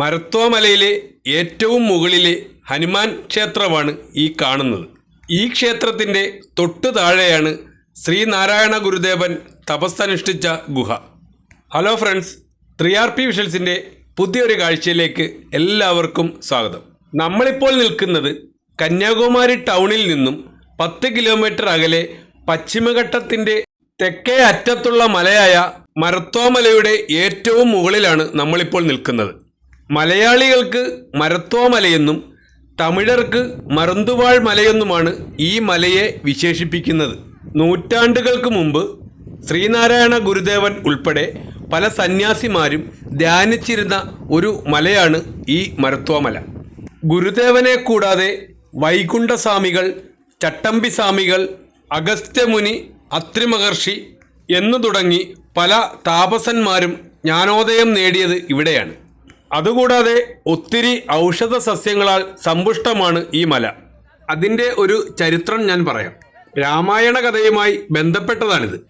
മരത്തോമലയിലെ ഏറ്റവും മുകളിലെ ഹനുമാൻ ക്ഷേത്രമാണ് ഈ കാണുന്നത്. ഈ ക്ഷേത്രത്തിന്റെ തൊട്ടു താഴെയാണ് ശ്രീനാരായണ ഗുരുദേവൻ തപസ്സനുഷ്ഠിച്ച ഗുഹ. Hello friends three R P വിഷൽസിന്റെ പുതിയൊരു കാഴ്ചയിലേക്ക് എല്ലാവർക്കും സ്വാഗതം. നമ്മളിപ്പോൾ നിൽക്കുന്നത് കന്യാകുമാരി ടൗണിൽ നിന്നും പത്ത് കിലോമീറ്റർ അകലെ പശ്ചിമഘട്ടത്തിന്റെ തെക്കേ അറ്റത്തുള്ള മലയായ മരത്തോമലയുടെ ഏറ്റവും മുകളിലാണ് നമ്മളിപ്പോൾ നിൽക്കുന്നത്. മലയാളികൾക്ക് മരത്തോ മലയെന്നും തമിഴർക്ക് മറന്തുവാൾ മലയെന്നുമാണ് ഈ മലയെ വിശേഷിപ്പിക്കുന്നത്. നൂറ്റാണ്ടുകൾക്ക് മുമ്പ് ശ്രീനാരായണ ഗുരുദേവൻ ഉൾപ്പെടെ പല സന്യാസിമാരും ധ്യാനിച്ചിരുന്ന ഒരു മലയാണ് ഈ മരത്തോമല ഗുരുദേവനെ കൂടാതെ വൈകുണ്ഠസ്വാമികൾ ചട്ടമ്പി സ്വാമികൾ അഗസ്ത്യമുനി അത്രിമഹർഷി എന്നു തുടങ്ങി പല താപസന്മാരും ജ്ഞാനോദയം നേടിയത് ഇവിടെയാണ്. അതുകൂടാതെ ഒത്തിരി ഔഷധ സസ്യങ്ങളാൽ സമ്പുഷ്ടമാണ് ഈ മല. അതിന്റെ ഒരു ചരിത്രം ഞാൻ പറയാം. രാമായണ കഥയുമായി ബന്ധപ്പെട്ടതാണിത്.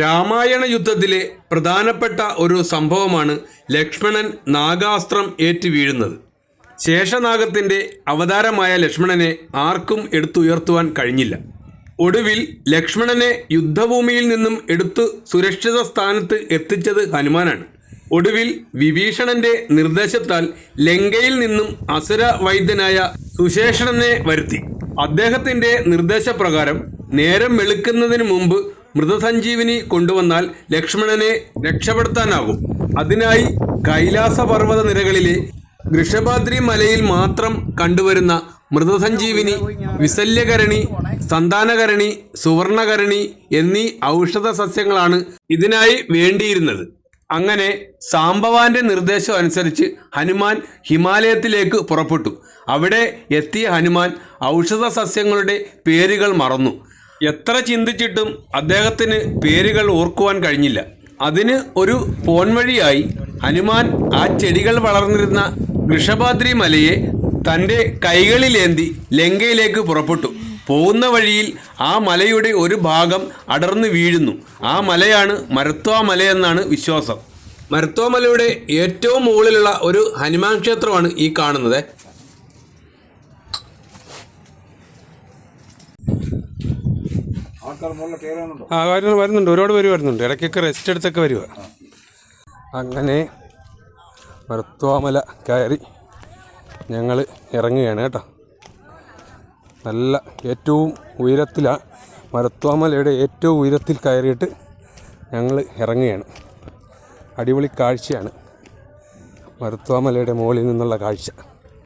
രാമായണ യുദ്ധത്തിലെ പ്രധാനപ്പെട്ട ഒരു സംഭവമാണ് ലക്ഷ്മണൻ നാഗാസ്ത്രം ഏറ്റു വീഴുന്നത്. ശേഷനാഗത്തിന്റെ അവതാരമായ ലക്ഷ്മണനെ ആർക്കും എടുത്തുയർത്തുവാൻ കഴിഞ്ഞില്ല. ഒടുവിൽ ലക്ഷ്മണനെ യുദ്ധഭൂമിയിൽ നിന്നും എടുത്ത് സുരക്ഷിത സ്ഥാനത്ത് എത്തിച്ചത് ഹനുമാനാണ്. ഒടുവിൽ വിഭീഷണന്റെ നിർദ്ദേശത്താൽ ലങ്കയിൽ നിന്നും അസുര വൈദ്യനായ സുശേഷണനെ വരുത്തി. അദ്ദേഹത്തിന്റെ നിർദ്ദേശപ്രകാരം നേരം വെളുക്കുന്നതിന് മുമ്പ് മൃതസഞ്ജീവിനി കൊണ്ടുവന്നാൽ ലക്ഷ്മണനെ രക്ഷപ്പെടുത്താനാകും. അതിനായി കൈലാസ പർവത നിരകളിലെ വൃഷഭാദ്രി മലയിൽ മാത്രം കണ്ടുവരുന്ന മൃതസഞ്ജീവിനി വിസല്യകരണി സന്താനകരണി സുവർണകരണി എന്നീ ഔഷധ സസ്യങ്ങളാണ് ഇതിനായി വേണ്ടിയിരുന്നത്. അങ്ങനെ സാംബവാന്റെ നിർദ്ദേശം അനുസരിച്ച് ഹനുമാൻ ഹിമാലയത്തിലേക്ക് പുറപ്പെട്ടു. അവിടെ എത്തിയ ഹനുമാൻ ഔഷധ സസ്യങ്ങളുടെ പേരുകൾ മറന്നു. എത്ര ചിന്തിച്ചിട്ടും അദ്ദേഹത്തിന് പേരുകൾ ഓർക്കുവാൻ കഴിഞ്ഞില്ല. അതിന് ഒരു പോൺവഴിയായി ഹനുമാൻ ആ ചെടികൾ വളർന്നിരുന്ന വൃഷഭാദ്രി മലയെ തന്റെ കൈകളിലേന്തി ലങ്കയിലേക്ക് പുറപ്പെട്ടു. പോകുന്ന വഴിയിൽ ആ മലയുടെ ഒരു ഭാഗം അടർന്നു വീഴുന്നു. ആ മലയാണ് മരത്വാ മലയെന്നാണ് വിശ്വാസം. മരത്വാ മലയുടെ ഏറ്റവും മുകളിലുള്ള ഒരു ഹനുമാൻ ക്ഷേത്രമാണ് ഈ കാണുന്നത്. ആ വരുന്നു വരുന്നുണ്ട്. ഒരുപാട് പേര് വരുന്നുണ്ട്. ഇടയ്ക്കൊക്കെ റെസ്റ്റ് എടുത്തൊക്കെ വരിക. അങ്ങനെ മരത്വാമല കയറി ഞങ്ങൾ ഇറങ്ങുകയാണ് കേട്ടോ. നല്ല ഏറ്റവും ഉയരത്തിലാണ് മരത്വാമലയുടെ ഏറ്റവും ഉയരത്തിൽ കയറിയിട്ട് ഞങ്ങൾ ഇറങ്ങുകയാണ്. അടിപൊളി കാഴ്ചയാണ്. മരത്വാമലയുടെ മുകളിൽ നിന്നുള്ള കാഴ്ച.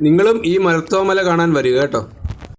നിങ്ങളും ഈ മരത്വാമല കാണാൻ വരിക കേട്ടോ.